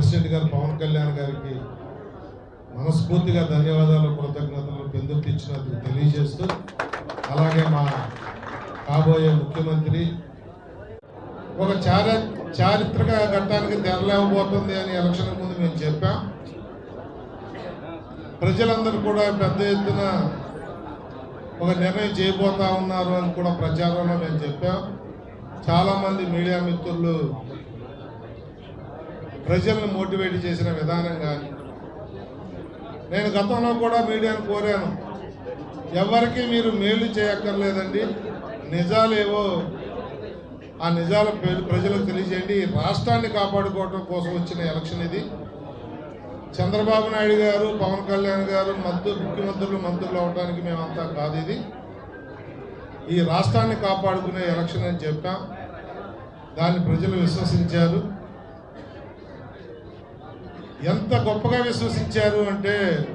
President గారు పవన్ కళ్యాణ్ గారికి మనస్ఫూర్తిగా ధన్యవాదాలు కృతజ్ఞతలు పెందుర్తిచ్చినందుకు తెలియజేస్తూ అలాగే మా కాబోయే ముఖ్యమంత్రి ఒక చార చారిత్రక ఘట్టానికి తెరలేకపోతుంది అని ఎలక్షన్ ముందు మేము చెప్పాం. ప్రజలందరూ కూడా పెద్ద ఎత్తున ఒక నిర్ణయం చేయబోతా ఉన్నారు అని కూడా ప్రచారంలో మేము చెప్పాం. చాలామంది మీడియా మిత్రులు ప్రజలను మోటివేట్ చేసిన విధానం కానీ. నేను గతంలో కూడా మీడియాను కోరాను. ఎవరికి మీరు మేలు చేయక్కర్లేదండి. నిజాలేవో ఆ నిజాల ప్రజలకు తెలియజేయండి. రాష్ట్రాన్ని కాపాడుకోవడం కోసం వచ్చిన ఎలక్షన్ ఇది. చంద్రబాబు నాయుడు గారు పవన్ కళ్యాణ్ గారు మంత్రు ముఖ్యమంత్రులు మంత్రులు అవడానికి మేమంతా కాదు ఇది. ఈ రాష్ట్రాన్ని కాపాడుకునే ఎలక్షన్ అని చెప్పాం. దాన్ని ప్రజలు విశ్వసించారు. ఎంత గొప్పగా విశ్వసించారు అంటే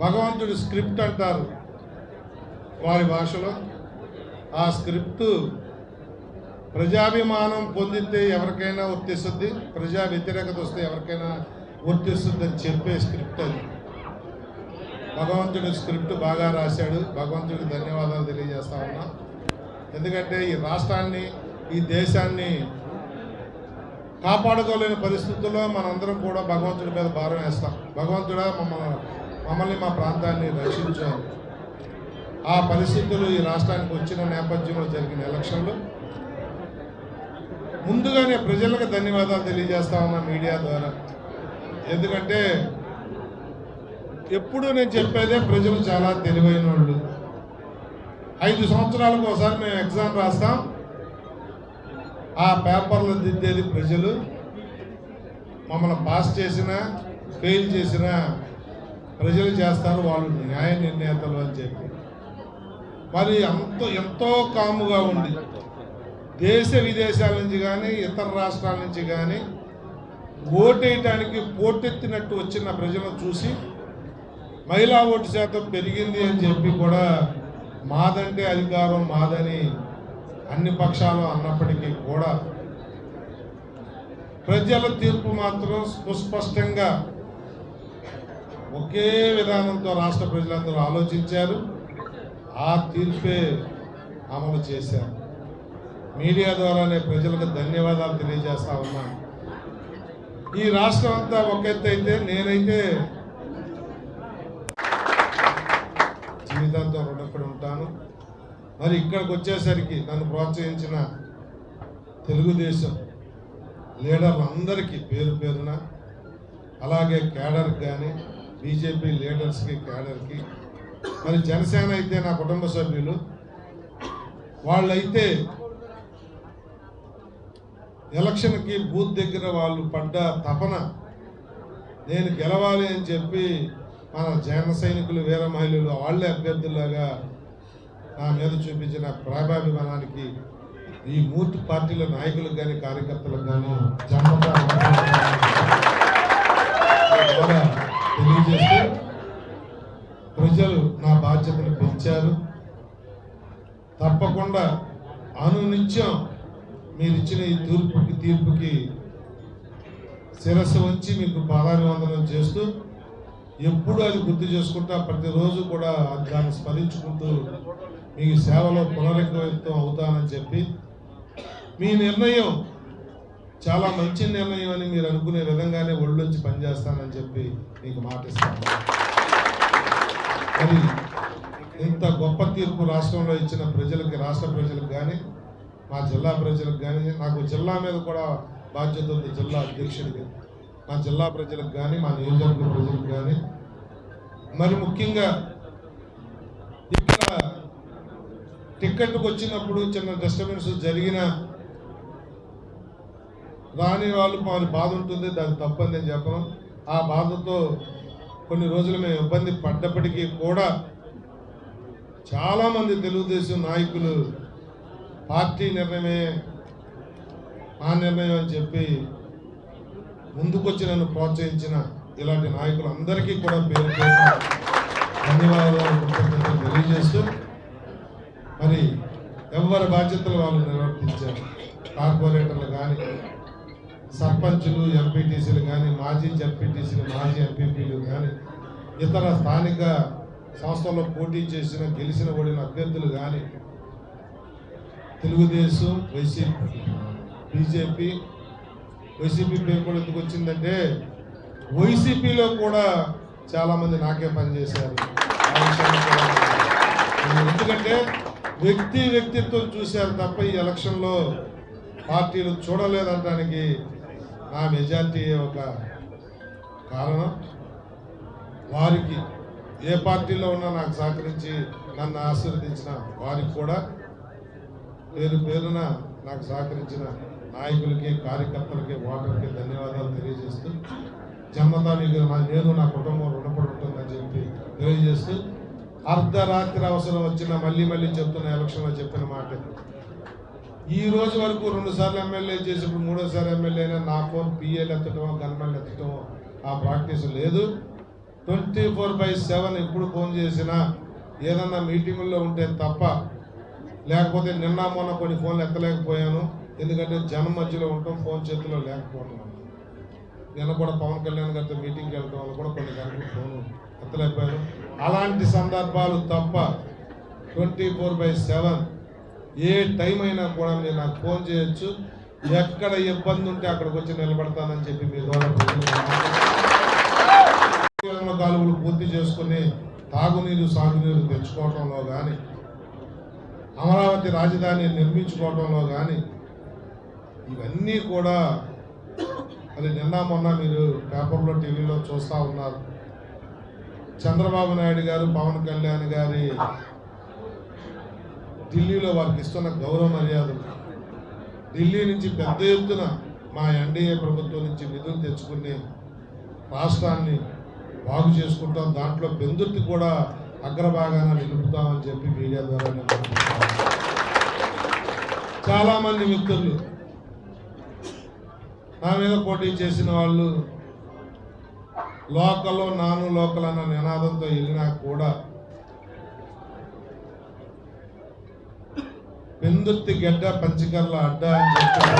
భగవంతుడి స్క్రిప్ట్ అంటారు వారి భాషలో. ఆ స్క్రిప్ట్ ప్రజాభిమానం పొందితే ఎవరికైనా వర్తిస్తుంది ప్రజా వ్యతిరేకత వస్తే ఎవరికైనా వర్తిస్తుంది అని చెప్పే స్క్రిప్ట్ అది. భగవంతుడి స్క్రిప్ట్ బాగా రాశాడు. భగవంతుడికి ధన్యవాదాలు తెలియజేస్తా ఉన్నా. ఎందుకంటే ఈ రాష్ట్రాన్ని ఈ దేశాన్ని కాపాడుకోలేని పరిస్థితుల్లో మనందరం కూడా భగవంతుడి మీద భారం వేస్తాం. భగవంతుడా మమ్మల్ని మమ్మల్ని మా ప్రాంతాన్ని రక్షించాం ఆ పరిస్థితులు ఈ రాష్ట్రానికి వచ్చిన నేపథ్యంలో జరిగిన ఎలక్షన్లు. ముందుగానే ప్రజలకు ధన్యవాదాలు తెలియజేస్తా ఉన్నా మీడియా ద్వారా. ఎందుకంటే ఎప్పుడు నేను చెప్పేదే ప్రజలు చాలా తెలివైన వాళ్ళు ఐదు సంవత్సరాలకు ఒకసారి మేము ఎగ్జామ్ రాస్తాం. ఆ పేపర్లు దిద్దేది ప్రజలు. మమ్మల్ని పాస్ చేసినా ఫెయిల్ చేసినా ప్రజలు చేస్తారు వాళ్ళు న్యాయ నిర్ణేతలు అని చెప్పి. మరి అంత ఎంతో కాముగా ఉండి దేశ విదేశాల నుంచి కానీ ఇతర రాష్ట్రాల నుంచి కానీ ఓటేయటానికి పోటెత్తినట్టు వచ్చిన ప్రజలను చూసి మహిళా ఓటు శాతం పెరిగింది అని చెప్పి కూడా మాదంటే అధికారం మాదని అన్ని పక్షాలు అన్నప్పటికీ కూడా ప్రజల తీర్పు మాత్రం సుస్పష్టంగా ఒకే విధానంతో రాష్ట్ర ప్రజలందరూ ఆలోచించారు. ఆ తీర్పే అమలు చేశారు. మీడియా ద్వారానే ప్రజలకు ధన్యవాదాలు తెలియజేస్తా ఉన్నాను. ఈ రాష్ట్రం అంతా ఒక అయితే నేనైతే జీవితంతో రుణపడి ఉంటాను. మరి ఇక్కడికి వచ్చేసరికి నన్ను ప్రోత్సహించిన తెలుగుదేశం లీడర్లందరికీ పేరు పేరున అలాగే క్యాడర్కి కానీ బీజేపీ లీడర్స్కి క్యాడర్కి మరి జనసేన అయితే నా కుటుంబ సభ్యులు వాళ్ళైతే ఎలక్షన్కి బూత్ దగ్గర వాళ్ళు పడ్డ తపన నేను గెలవాలి అని చెప్పి మన జన సైనికులు వీర మహిళలు వాళ్ళే అభ్యర్థులాగా నా మీద చూపించిన ప్రేమాభిమానానికి ఈ మూర్తి పార్టీల నాయకులకు కానీ కార్యకర్తలకు కానీ జన్మత తెలియజేస్తూ ప్రజలు నా బాధ్యతను పెంచారు. తప్పకుండా అనునిత్యం మీరు ఇచ్చిన ఈ తూర్పుకి తీర్పుకి శిరస్సు వంచి మీకు పాదాభివందనం చేస్తూ ఎప్పుడు అది గుర్తు చేసుకుంటా ప్రతిరోజు కూడా దాన్ని స్మరించుకుంటూ మీ సేవలో పునరుద్ధం అవుతానని చెప్పి మీ నిర్ణయం చాలా మంచి నిర్ణయం అని మీరు అనుకునే విధంగానే ఒళ్ళొంచి పనిచేస్తానని చెప్పి మీకు మాటిస్తాను మరి ఇంత గొప్ప తీర్పు రాష్ట్రంలో ఇచ్చిన ప్రజలకి రాష్ట్ర ప్రజలకు కానీ మా జిల్లా ప్రజలకు కానీ నాకు జిల్లా మీద కూడా బాధ్యత ఉంది జిల్లా అధ్యక్షుడికి. మా జిల్లా ప్రజలకు కానీ మా నియోజకవర్గ ప్రజలకు కానీ మరి ముఖ్యంగా ఇక్కడ టిక్కెట్కి వచ్చినప్పుడు చిన్న డిస్టర్బెన్స్ జరిగిన రాని వాళ్ళు మరి బాధ ఉంటుంది దానికి తప్పని నేను చెప్పను. ఆ బాధతో కొన్ని రోజులు మేము ఇబ్బంది పడ్డప్పటికీ కూడా చాలామంది తెలుగుదేశం నాయకులు పార్టీ నిర్ణయమే ఆ నిర్ణయం అని చెప్పి ముందుకొచ్చి నన్ను ప్రోత్సహించిన ఇలాంటి నాయకులందరికీ కూడా పేరు ధన్యవాదాలు తెలియజేస్తూ మరి ఎవరి బాధ్యతలు వాళ్ళు నిర్వర్తించారు? కార్పొరేటర్లు కానీ సర్పంచులు ఎంపీటీసీలు కానీ మాజీ జడ్పీటీసీలు మాజీ ఎంపీపీలు కానీ ఇతర స్థానిక సంస్థల్లో పోటీ చేసిన గెలిచిన ఓడిన అభ్యర్థులు కానీ తెలుగుదేశం వైసీపీ బీజేపీ వైసీపీ పేరు కూడా ఎందుకు వచ్చిందంటే వైసీపీలో కూడా చాలామంది నాకే పనిచేశారు నేను ఎందుకంటే వ్యక్తి వ్యక్తిత్వం చూశారు తప్ప ఈ ఎలక్షన్లో పార్టీలు చూడలేదనడానికి నా మెజార్టీ ఒక కారణం. వారికి ఏ పార్టీలో ఉన్నా నాకు సహకరించి నన్ను ఆశీర్వదించిన వారికి కూడా పేరు పేరున నాకు సహకరించిన నాయకులకి కార్యకర్తలకి ఓటర్కి ధన్యవాదాలు తెలియజేస్తూ జన్మతా మీకు నేను నా కుటుంబం రుణపడి ఉంటుందని చెప్పి తెలియజేస్తూ అర్ధరాత్రి అవసరం వచ్చిన మళ్ళీ మళ్ళీ చెప్తున్న ఎలక్షన్లో చెప్పిన మాట. ఈ రోజు వరకు రెండు సార్లు ఎమ్మెల్యే చేసినప్పుడు మూడోసారి ఎమ్మెల్యే అయినా నా ఫోన్ పిఏలు ఎత్తటమో గన్మెన్లు ఎత్తటమో ఆ ప్రాక్టీస్ లేదు. ట్వంటీ ఫోర్ బై సెవెన్ ఎప్పుడు ఫోన్ చేసినా ఏదన్నా మీటింగుల్లో ఉంటే తప్ప లేకపోతే నిన్న మొన్న కొన్ని ఫోన్లు ఎత్తలేకపోయాను. ఎందుకంటే జనం మధ్యలో ఉంటాం ఫోన్ చేతిలో లేకపోవటం నేను కూడా పవన్ కళ్యాణ్ గారితో మీటింగ్కి వెళ్తాం వల్ల కూడా కొన్ని గంటలు ఫోన్ ఎత్తలేకపోయారు అలాంటి సందర్భాలు తప్ప ట్వంటీ ఫోర్ బై సెవెన్ ఏ టైం అయినా కూడా మీరు నాకు ఫోన్ చేయొచ్చు. ఎక్కడ ఇబ్బంది ఉంటే అక్కడికి వచ్చి నిలబడతానని చెప్పి మీ ద్వారా కాలువలు పూర్తి చేసుకుని తాగునీరు సాగునీరు తెచ్చుకోవటంలో కానీ అమరావతి రాజధాని నిర్మించుకోవటంలో కానీ ఇవన్నీ కూడా మరి నిన్న మొన్న మీరు పేపర్లో టీవీలో చూస్తూ ఉన్నారు. చంద్రబాబు నాయుడు గారు పవన్ కళ్యాణ్ గారి ఢిల్లీలో వారికి ఇస్తున్న గౌరవ మర్యాదలు ఢిల్లీ నుంచి పెద్ద ఎత్తున మా ఎన్డీఏ ప్రభుత్వం నుంచి నిధులు తెచ్చుకుని రాష్ట్రాన్ని బాగు చేసుకుంటాం దాంట్లో బెందుర్తి కూడా అగ్రభాగాన నిలుపుతామని చెప్పి మీడియా ద్వారా నేను చాలామంది మిత్రులు నా మీద పోటీ చేసిన వాళ్ళు లోకల్ నాను లోకల్ అన్న నినాదంతో వెళ్ళినా కూడా పెందుర్తి గడ్డ పంచకర్ల అడ్డ అని చెప్పి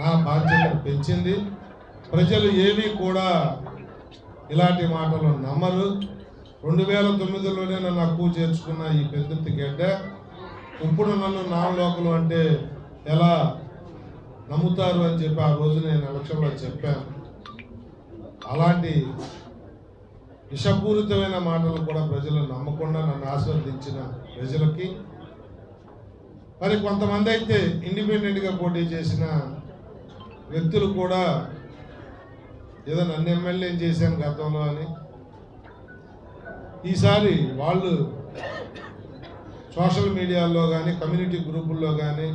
నా బాధ్యతను పెంచింది. ప్రజలు ఏమీ కూడా ఇలాంటి మాటలు నమ్మరు. రెండు వేల తొమ్మిదిలోనే నన్ను అక్కువ చేర్చుకున్న ఈ పెందుర్తి గడ్డ ఇప్పుడు నన్ను నామలోకలు అంటే ఎలా నమ్ముతారు అని చెప్పి ఆ రోజు నేను ఎలక్షన్లో చెప్పాను. అలాంటి విషపూరితమైన మాటలు కూడా ప్రజలు నమ్మకుండా నన్ను ఆస్వాదించిన ప్రజలకి మరి కొంతమంది అయితే ఇండిపెండెంట్గా పోటీ చేసిన వ్యక్తులు కూడా ఏదో నన్ను ఎమ్మెల్యే చేశాను గతంలో అని. ఈసారి వాళ్ళు సోషల్ మీడియాలో కానీ కమ్యూనిటీ గ్రూపుల్లో కానీ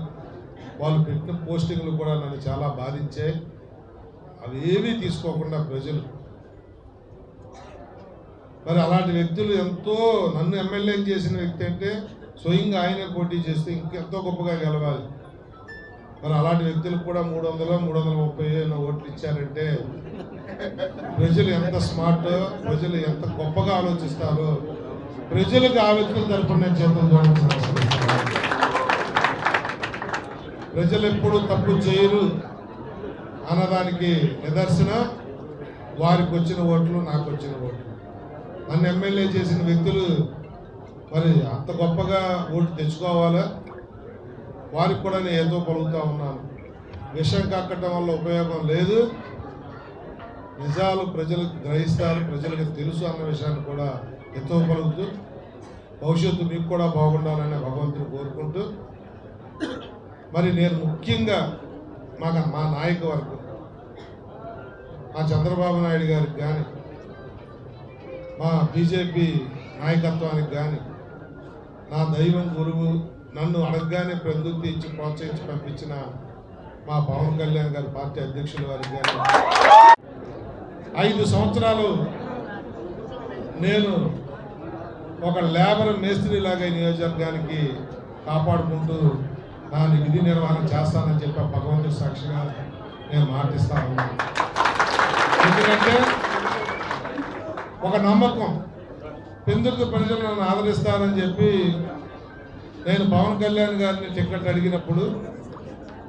వాళ్ళు పెట్టిన పోస్టింగ్లు కూడా నన్ను చాలా బాధించాయి అవి ఏమీ తీసుకోకుండా ప్రజలు. మరి అలాంటి వ్యక్తులు ఎంతో నన్ను ఎమ్మెల్యే చేసిన వ్యక్తి అంటే స్వయంగా ఆయనే పోటీ చేస్తే ఇంకెంతో గొప్పగా గెలవాలి. మరి అలాంటి వ్యక్తులకు కూడా మూడు వందలు మూడు వందల ముప్పై ఎన్నో ఓట్లు ఇచ్చారంటే ప్రజలు ఎంత స్మార్ట్ ప్రజలు ఎంత గొప్పగా ఆలోచిస్తారో ప్రజలకు ఆ వ్యక్తుల తరపున నేను చేతం చూడాల్సిన ప్రజలు ఎప్పుడు తప్పు చేయరు అన్నదానికి నిదర్శన. వారికి వచ్చిన ఓట్లు నాకు వచ్చిన ఓట్లు. నన్ను ఎమ్మెల్యే చేసిన వ్యక్తులు మరి అంత గొప్పగా ఓటు తెచ్చుకోవాలా? వారికి కూడా నేను ఏదో పలుకుతా ఉన్నాను. విషం కక్కటం వల్ల ఉపయోగం లేదు. నిజాలు ప్రజలకు గ్రహిస్తారు ప్రజలకు తెలుసు అన్న విషయాన్ని కూడా ఎంతో పలుకుతూ భవిష్యత్తు మీకు కూడా బాగుండాలని భగవంతుని కోరుకుంటూ మరి నేను ముఖ్యంగా మా మా నాయక వరకు మా చంద్రబాబు నాయుడు గారికి కానీ మా బీజేపీ నాయకత్వానికి కానీ నా దైవం గురువు నన్ను అడగగానే ప్రవృత్తి ఇచ్చి ప్రోత్సహించి పంపించిన మా పవన్ కళ్యాణ్ గారి పార్టీ అధ్యక్షుల వారికి కానీ ఐదు సంవత్సరాలు నేను ఒక లేబర్ మేస్త్రిలాగా ఈ నియోజకవర్గానికి కాపాడుకుంటూ నా విధి నిర్వహణ చేస్తానని చెప్పి భగవంతుడి సాక్షిగా నేను మాటిస్తా ఉన్నాను. ఎందుకంటే ఒక నమ్మకం. పెందుకు ప్రజలు నన్ను ఆదరిస్తారని చెప్పి నేను పవన్ కళ్యాణ్ గారిని టికెట్ అడిగినప్పుడు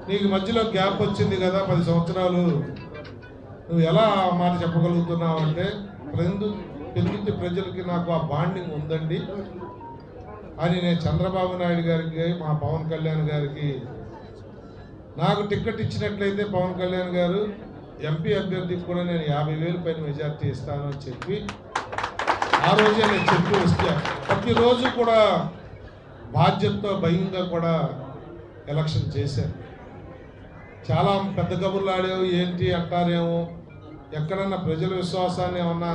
నీకు మధ్యలో గ్యాప్ వచ్చింది కదా పది సంవత్సరాలు. నువ్వు ఎలా మాట చెప్పగలుగుతున్నావు? అంటే పెందు పెందుతి ప్రజలకి నాకు ఆ బాండింగ్ ఉందండి. అని నేను చంద్రబాబు నాయుడు గారికి మా పవన్ కళ్యాణ్ గారికి నాకు టికెట్ ఇచ్చినట్లయితే పవన్ కళ్యాణ్ గారు ఎంపీ అభ్యర్థికి కూడా నేను యాభై వేలు పైన మెజార్టీ ఇస్తాను అని చెప్పి ఆ రోజే నేను చెప్పి వస్తే ప్రతిరోజు కూడా బాధ్యతతో భయంగా కూడా ఎలక్షన్ చేశాను. చాలా పెద్ద కబుర్లు ఆడావు ఏంటి అంటారేమో ఎక్కడన్నా ప్రజల విశ్వాసాన్ని ఏమన్నా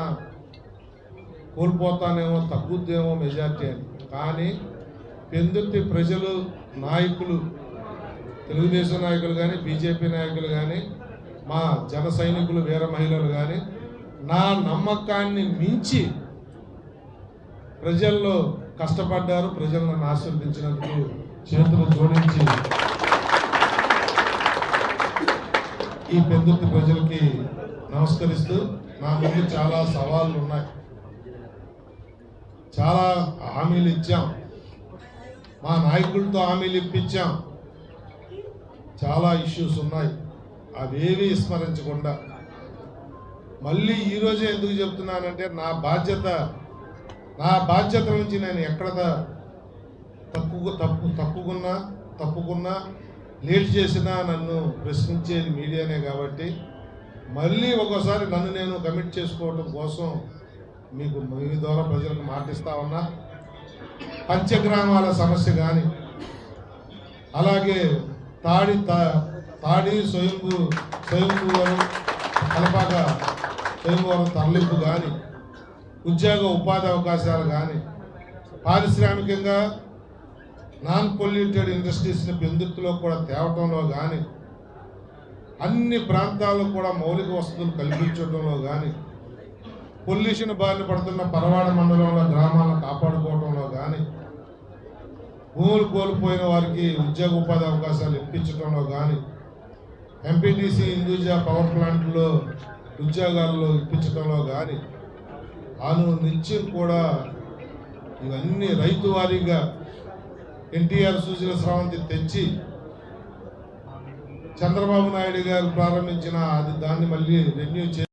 కోల్పోతానేమో తగ్గుద్దేమో మెజార్టీ అని. కానీ పెందుర్తి ప్రజలు నాయకులు తెలుగుదేశం నాయకులు కానీ బీజేపీ నాయకులు కానీ మా జన సైనికులు వీర మహిళలు కానీ నా నమ్మకాన్ని మించి ప్రజల్లో కష్టపడ్డారు ప్రజలను ఆశీర్వదించినందుకు చేతులు జోడించి ఈ పెద్దుర్తి ప్రజలకి నమస్కరిస్తూ నా ముందు చాలా సవాళ్ళు ఉన్నాయి. చాలా హామీలు ఇచ్చాం. మా నాయకులతో హామీలు ఇప్పించాం. చాలా ఇష్యూస్ ఉన్నాయి. అవేవి విస్మరించకుండా. మళ్ళీ ఈరోజే ఎందుకు చెప్తున్నానంటే నా బాధ్యత నా బాధ్యత నుంచి నేను ఎక్కడ తప్పు తప్పు తప్పుకున్నా తప్పుకున్నా లేట్ చేసినా నన్ను ప్రశ్నించేది మీడియానే కాబట్టి మళ్ళీ ఒక్కోసారి నన్ను నేను కమిట్ చేసుకోవటం కోసం మీకు మీ ద్వారా ప్రజలకు మాటిస్తా ఉన్నా. పంచగ్రామాల సమస్య కానీ అలాగే తాడి తా- తాడి స్వయంభూ స్వయంభూవరం కలపాక స్వయంభూవరం తరలింపు కానీ ఉద్యోగ ఉపాధి అవకాశాలు కానీ పారిశ్రామికంగా నాన్ పొల్యూటెడ్ ఇండస్ట్రీస్ని పెందుతులో కూడా తేవటంలో కానీ అన్ని ప్రాంతాల్లో కూడా మౌలిక వసతులు కల్పించడంలో కానీ పొల్యూషన్ బారిన పడుతున్న పరవాడ మండలంలో గ్రామాలను కాపాడుకోవడంలో కానీ భూములు కోల్పోయిన వారికి ఉద్యోగ ఉపాధి అవకాశాలు ఇప్పించడంలో కానీ ఎంపీటీసీ హిందూజా పవర్ ప్లాంట్లో ఉద్యోగాల్లో ఇప్పించడంలో కానీ అను నిత్యం కూడా ఇవన్నీ రైతు వారీగా ఎన్టీఆర్ సూచన స్రవంతి తెచ్చి చంద్రబాబు నాయుడు గారు ప్రారంభించిన అది దాన్ని మళ్ళీ రెన్యూ చే